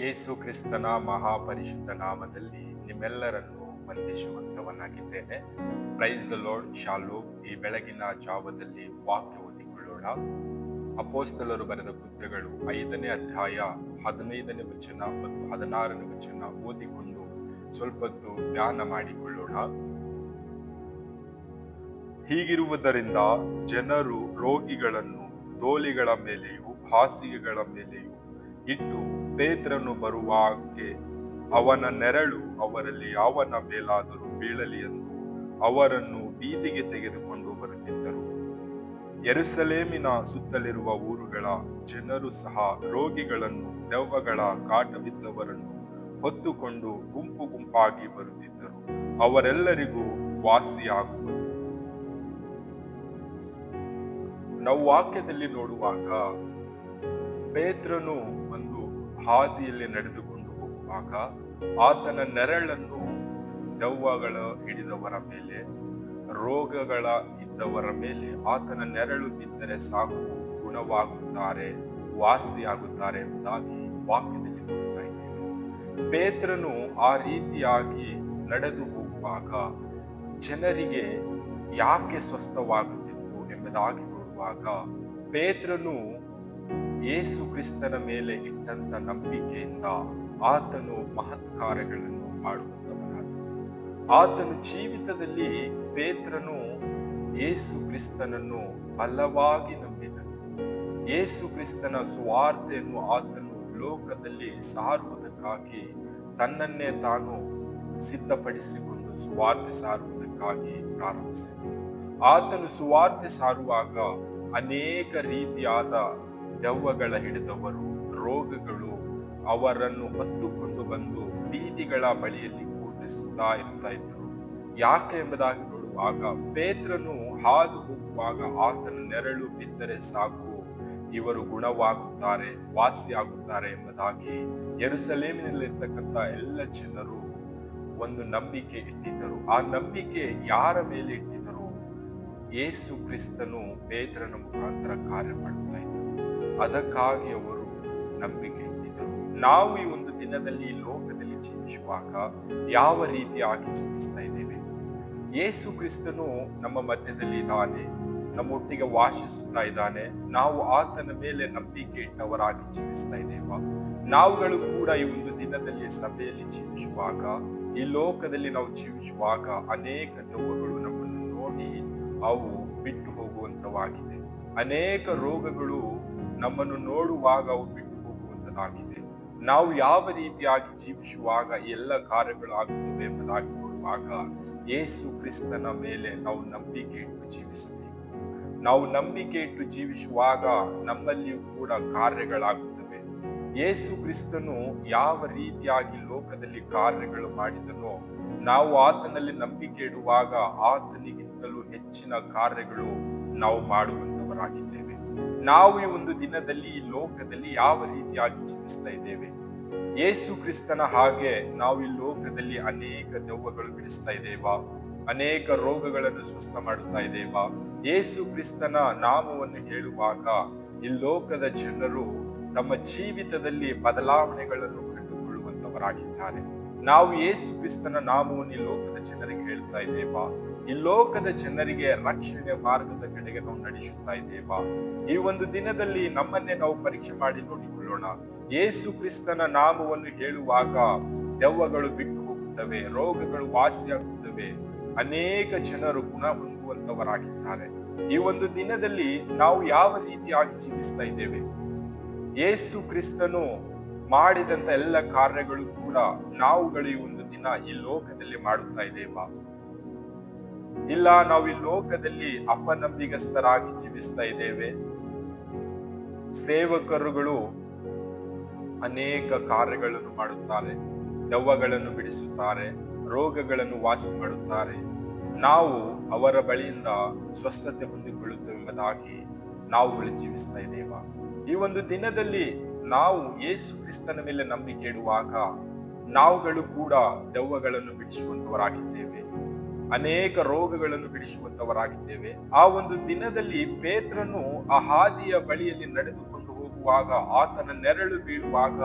ಯೇಸು ಕ್ರಿಸ್ತನ ಮಹಾಪರಿಶುದ್ಧ ನಾಮದಲ್ಲಿ ನಿಮ್ಮೆಲ್ಲರನ್ನು ವಂದಿಸುವಂತವನಾಗಿದ್ದೇನೆ. ಪ್ರೈಸ್ ದ ಲಾರ್ಡ್ ಶಾಲು ಈ ಬೆಳಗಿನ ಜಾವದಲ್ಲಿ ವಾಕ್ಯ ಓದಿಕೊಳ್ಳೋಣ. ಅಪೋಸ್ತಲರು ಬರೆದ ಕೃತ್ಯಗಳು ಐದನೇ ಅಧ್ಯಾಯ, ಹದಿನೈದನೇ ವಚನ ಮತ್ತು ಹದಿನಾರನೇ ವಚನ ಓದಿಕೊಂಡು ಸ್ವಲ್ಪತ್ತು ಧ್ಯಾನ ಮಾಡಿಕೊಳ್ಳೋಣ. ಹೀಗಿರುವುದರಿಂದ ಜನರು ರೋಗಿಗಳನ್ನು, ದೋಲಿಗಳ ಮೇಲೆಯೂ, ಹಾಸಿಗೆಗಳ ಮೇಲೆಯೂ ಇಟ್ಟು ಪೇತ್ರನು ಬರುವಾಗೆ ಅವನ ನೆರಳು ಅವರಲ್ಲಿ ಯಾವನ ಮೇಲಾದರೂ ಬೀಳಲಿ ಎಂದು ಅವರನ್ನು ಬೀದಿಗೆ ತೆಗೆದುಕೊಂಡು ಬರುತ್ತಿದ್ದರು. ಎರುಸಲೇಮಿನ ಸುತ್ತಲಿರುವ ಊರುಗಳ ಜನರು ಸಹ ರೋಗಿಗಳನ್ನು ದೆವ್ವಗಳ ಕಾಟವಿದ್ದವರನ್ನು ಹೊತ್ತುಕೊಂಡು ಗುಂಪು ಗುಂಪಾಗಿ ಬರುತ್ತಿದ್ದರು. ಅವರೆಲ್ಲರಿಗೂ ವಾಸಿಯಾಗುವುದು. ನಾವು ವಾಕ್ಯದಲ್ಲಿ ನೋಡುವಾಗ ಪೇತ್ರನು ಹಾದಿಯಲ್ಲಿ ನಡೆದುಕೊಂಡು ಹೋಗುವಾಗ ಆತನ ನೆರಳನ್ನು ದೆವ್ವಗಳ ಹಿಡಿದವರ ಮೇಲೆ, ರೋಗಗಳ ಇದ್ದವರ ಮೇಲೆ ಆತನ ನೆರಳು ಬಿದ್ದರೆ ಸಾಕು, ಗುಣವಾಗುತ್ತಾರೆ, ವಾಸಿಯಾಗುತ್ತಾರೆ ಎಂಬುದಾಗಿ ವಾಕ್ಯದಲ್ಲಿ ನೋಡ್ತಾ ಇದ್ದೇವೆ ಪೇತ್ರನು ಆ ರೀತಿಯಾಗಿ ನಡೆದು ಹೋಗುವಾಗ ಜನರಿಗೆ ಯಾಕೆ ಸ್ವಸ್ಥವಾಗುತ್ತಿತ್ತು ಎಂಬುದಾಗಿ ನೋಡುವಾಗ ಪೇತ್ರನು ಯೇಸು ಕ್ರಿಸ್ತನ ಮೇಲೆ ಇಟ್ಟಂತ ನಂಬಿಕೆಯಿಂದ ಆತನು ಮಹತ್ ಕಾರ್ಯಗಳನ್ನು ಮಾಡುವಂತವನಾದ. ಆತನ ಜೀವಿತದಲ್ಲಿ ಪೇತ್ರನು ಯೇಸು ಕ್ರಿಸ್ತನನ್ನು ಬಲವಾಗಿ ನಂಬಿದನು ಯೇಸು ಕ್ರಿಸ್ತನ ಸುವಾರ್ತೆಯನ್ನು ಆತನು ಲೋಕದಲ್ಲಿ ಸಾರುವುದಕ್ಕಾಗಿ ತನ್ನನ್ನೇ ತಾನು ಸಿದ್ಧಪಡಿಸಿಕೊಂಡು ಸುವಾರ್ತೆ ಸಾರುವುದಕ್ಕಾಗಿ ಪ್ರಾರಂಭಿಸಿದನು. ಆತನು ಸುವಾರ್ತೆ ಸಾರುವಾಗ ಅನೇಕ ರೀತಿಯಾದ ದೆವ್ವಗಳ ಹಿಡಿದವರು ರೋಗಗಳು ಅವರನ್ನು ಹೊತ್ತುಕೊಂಡು ಬಂದು ಬೀದಿಗಳ ಬಳಿಯಲ್ಲಿ ಕೂಡಿಸುತ್ತಾ ಇರ್ತಾ ಇದ್ದರು. ಯಾಕೆ ಎಂಬುದಾಗಿ ನೋಡುವಾಗ ಪೇತ್ರನು ಹಾದು ಹೋಗುವಾಗ ಆತನ ನೆರಳು ಬಿದ್ದರೆ ಸಾಕು, ಇವರು ಗುಣವಾಗುತ್ತಾರೆ, ವಾಸಿಯಾಗುತ್ತಾರೆ ಎಂಬುದಾಗಿ ಎರುಸಲೇಮಿನಲ್ಲಿರ್ತಕ್ಕಂಥ ಎಲ್ಲ ಜನರು ಒಂದು ನಂಬಿಕೆ ಇಟ್ಟಿದ್ದರು. ಆ ನಂಬಿಕೆ ಯಾರ ಮೇಲೆ ಇಟ್ಟಿದ್ದರು? ಯೇಸು ಕ್ರಿಸ್ತನು ಪೇತ್ರನ ಮುಖಾಂತರ ಕಾರ್ಯ ಮಾಡುತ್ತಾ ಇದ್ದರು. ಅದಕ್ಕಾಗಿ ಅವರು ನಂಬಿಕೆ ಇಟ್ಟಿದ್ದರು ನಾವು ಈ ಒಂದು ದಿನದಲ್ಲಿ ಲೋಕದಲ್ಲಿ ಜೀವಿಸುವಾಗ ಯಾವ ರೀತಿಯಾಗಿ ಜೀವಿಸ್ತಾ ಇದ್ದೇವೆ? ಯೇಸು ಕ್ರಿಸ್ತನು ನಮ್ಮ ಮಧ್ಯದಲ್ಲಿ ಇದ್ದಾನೆ ನಮ್ಮೊಟ್ಟಿಗೆ ವಾಸಿಸುತ್ತಾ ಇದ್ದಾನೆ, ನಾವು ಆತನ ಮೇಲೆ ನಂಬಿಕೆ ಇಟ್ಟವರಾಗಿ ಜೀವಿಸ್ತಾ ಇದ್ದೇವ. ನಾವುಗಳು ಕೂಡ ಈ ಒಂದು ದಿನದಲ್ಲಿ ಸಭೆಯಲ್ಲಿ ಜೀವಿಸುವಾಗ, ಈ ಲೋಕದಲ್ಲಿ ನಾವು ಜೀವಿಸುವಾಗ ಅನೇಕ ದೆವ್ವಗಳು ನಮ್ಮನ್ನು ನೋಡಿ ಅವು ಬಿಟ್ಟು ಹೋಗುವಂತವಾಗಿದೆ. ಅನೇಕ ರೋಗಗಳು ನಮ್ಮನ್ನು ನೋಡುವಾಗ ಅವು ಬಿಟ್ಟು ಹೋಗುವಂತನಾಗಿದೆ ನಾವು ಯಾವ ರೀತಿಯಾಗಿ ಜೀವಿಸುವಾಗ ಎಲ್ಲ ಕಾರ್ಯಗಳು ಆಗುತ್ತವೆ ಎಂಬುದಾಗಿ ನೋಡುವಾಗ ಯೇಸು ಕ್ರಿಸ್ತನ ಮೇಲೆ ನಾವು ನಂಬಿಕೆ ಇಟ್ಟು ಜೀವಿಸಬೇಕು. ನಾವು ನಂಬಿಕೆ ಇಟ್ಟು ಜೀವಿಸುವಾಗ ನಮ್ಮಲ್ಲಿಯೂ ಕೂಡ ಕಾರ್ಯಗಳಾಗುತ್ತವೆ. ಏಸು ಕ್ರಿಸ್ತನು ಯಾವ ರೀತಿಯಾಗಿ ಲೋಕದಲ್ಲಿ ಕಾರ್ಯಗಳು ಮಾಡಿದನೋ, ನಾವು ಆತನಲ್ಲಿ ನಂಬಿಕೆ ಇಡುವಾಗ ಆತನಿಗಿಂತಲೂ ಹೆಚ್ಚಿನ ಕಾರ್ಯಗಳು ನಾವು ಮಾಡುವಂತವರಾಗಿದ್ದೇವೆ. ನಾವು ಈ ಒಂದು ದಿನದಲ್ಲಿ ಈ ಲೋಕದಲ್ಲಿ ಯಾವ ರೀತಿಯಾಗಿ ಜೀವಿಸ್ತಾ ಇದ್ದೇವೆ? ಯೇಸು ಕ್ರಿಸ್ತನ ಹಾಗೆ ನಾವು ಈ ಲೋಕದಲ್ಲಿ ಅನೇಕ ದೆವ್ವಗಳು ಬಿಡಿಸ್ತಾ ಇದ್ದೇವಾ? ಅನೇಕ ರೋಗಗಳನ್ನು ಸ್ವಸ್ಥ ಮಾಡುತ್ತಾ ಇದ್ದೇವಾ? ಯೇಸು ಕ್ರಿಸ್ತನ ನಾಮವನ್ನು ಹೇಳುವಾಗ ಈ ಲೋಕದ ಜನರು ತಮ್ಮ ಜೀವಿತದಲ್ಲಿ ಬದಲಾವಣೆಗಳನ್ನು ಕಂಡುಕೊಳ್ಳುವಂತವರಾಗಿದ್ದಾರೆ. ನಾವು ಯೇಸು ಕ್ರಿಸ್ತನ ನಾಮವನ್ನು ಈ ಲೋಕದ ಜನರಿಗೆ ಹೇಳ್ತಾ ಇದ್ದೇವಾ? ಈ ಲೋಕದ ಜನರಿಗೆ ರಕ್ಷಣೆ ಮಾರ್ಗದ ಕಡೆಗೆ ನಾವು ನಡೆಸುತ್ತಾ ಇದ್ದೇವಾ? ಈ ಒಂದು ದಿನದಲ್ಲಿ ನಮ್ಮನ್ನೇ ನಾವು ಪರೀಕ್ಷೆ ಮಾಡಿ ನೋಡಿಕೊಳ್ಳೋಣ. ಯೇಸು ಕ್ರಿಸ್ತನ ನಾಮವನ್ನು ಹೇಳುವಾಗ ದೆವ್ವಗಳು ಬಿಟ್ಟು ಹೋಗುತ್ತವೆ, ರೋಗಗಳು ವಾಸಿಯಾಗುತ್ತವೆ. ಅನೇಕ ಜನರು ಗುಣ ಹೊಂದುವಂತವರಾಗಿದ್ದಾರೆ. ಈ ಒಂದು ದಿನದಲ್ಲಿ ನಾವು ಯಾವ ರೀತಿಯಾಗಿ ಜೀವಿಸ್ತಾ ಇದ್ದೇವೆ? ಯೇಸು ಕ್ರಿಸ್ತನು ಮಾಡಿದಂತ ಎಲ್ಲ ಕಾರ್ಯಗಳು ಕೂಡ ನಾವುಗಳು ಒಂದು ದಿನ ಈ ಲೋಕದಲ್ಲಿ ಮಾಡುತ್ತಾ ಇದ್ದೇವಾ? ಇಲ್ಲ, ನಾವು ಈ ಲೋಕದಲ್ಲಿ ಅಪನಂಬಿಗಸ್ತರಾಗಿ ಜೀವಿಸ್ತಾ ಇದ್ದೇವೆ. ಸೇವಕರುಗಳು ಅನೇಕ ಕಾರ್ಯಗಳನ್ನು ಮಾಡುತ್ತಾರೆ. ದೆವ್ವಗಳನ್ನು ಬಿಡಿಸುತ್ತಾರೆ, ರೋಗಗಳನ್ನು ವಾಸಿ ಮಾಡುತ್ತಾರೆ. ನಾವು ಅವರ ಬಳಿಯಿಂದ ಸ್ವಸ್ಥತೆ ಹೊಂದಿಕೊಳ್ಳುತ್ತೇವೆ ಎಂಬುದಾಗಿ ನಾವುಗಳು ಜೀವಿಸ್ತಾ ಇದ್ದೇವಾ? ಈ ಒಂದು ದಿನದಲ್ಲಿ ನಾವು ಯೇಸು ಕ್ರಿಸ್ತನ ಮೇಲೆ ನಂಬಿಕೆ ಇಡುವಾಗ ನಾವುಗಳು ಕೂಡ ದೆವ್ವಗಳನ್ನು ಬಿಡಿಸುವಂತವರಾಗಿದ್ದೇವೆ ಅನೇಕ ರೋಗಗಳನ್ನು ಬಿಡಿಸುವಂತವರಾಗಿದ್ದೇವೆ ಆ ಒಂದು ದಿನದಲ್ಲಿ ಪೇತ್ರನು ಆ ಹಾದಿಯ ಬಳಿಯಲ್ಲಿ ನಡೆದುಕೊಂಡು ಹೋಗುವಾಗ ಆತನ ನೆರಳು ಬೀಳುವಾಗ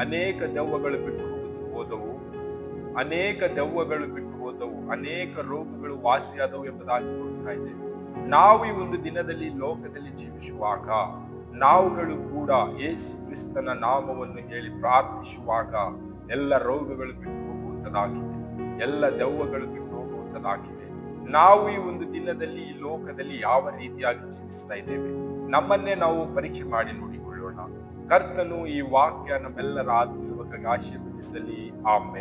ಅನೇಕ ದೆವ್ವಗಳು ಬಿಟ್ಟು ಹೋದವು. ಅನೇಕ ದೆವ್ವಗಳು ಬಿಟ್ಟು ಹೋದವು. ಅನೇಕ ರೋಗಗಳು ವಾಸಿಯಾದವು ಎಂಬುದಾಗಿ ನೋಡ್ತಾ ಇದೆ. ನಾವು ಈ ಒಂದು ದಿನದಲ್ಲಿ ಲೋಕದಲ್ಲಿ ಜೀವಿಸುವಾಗ, ನಾವುಗಳು ಕೂಡ ಯೇಸು ಕ್ರಿಸ್ತನ ನಾಮವನ್ನು ಹೇಳಿ ಪ್ರಾರ್ಥಿಸುವಾಗ ಎಲ್ಲ ರೋಗಗಳು ಬಿಟ್ಟು ಹೋಗುವಂಥದ್ದಾಗಿದೆ ಎಲ್ಲ ದೆವ್ವಗಳು ಬಿಟ್ಟು ಹೋಗುವಂಥದ್ದಾಗಿದೆ ನಾವು ಈ ಒಂದು ದಿನದಲ್ಲಿ ಈ ಲೋಕದಲ್ಲಿ ಯಾವ ರೀತಿಯಾಗಿ ಜೀವಿಸ್ತಾ ಇದ್ದೇವೆ? ನಮ್ಮನ್ನೇ ನಾವು ಪರೀಕ್ಷೆ ಮಾಡಿ ನೋಡಿಕೊಳ್ಳೋಣ. ಕರ್ತನು ಈ ವಾಕ್ಯ ನಮ್ಮೆಲ್ಲರ ಆತ್ಮೀಯವಾಗಿ ಆಶೀರ್ವದಿಸಲಿ. ಆಮೆ